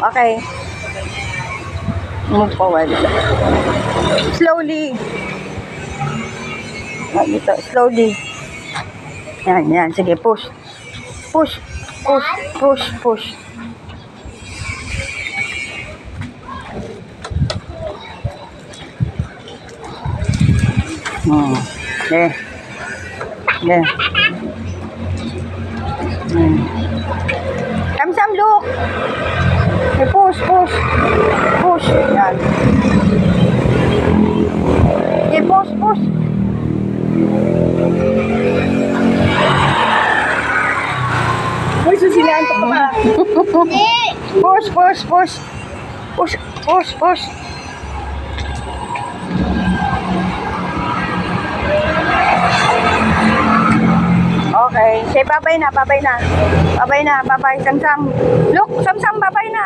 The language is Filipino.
Okay. Move forward. Slowly. Ah, Dito, slowly. Yan, yan. Sige, push. Push. Push, push, push. Hmm. Yeah. Yeah. Hmm. Sam-sam, look. Okay, push, push. Push. Yan. Okay, push, push. Uy, susilaan pa. Push, push, push. Push, push, push. Okay. Say babay na, babay na. Babay na, babay. Sam-sam. Look, sam-sam, babay na.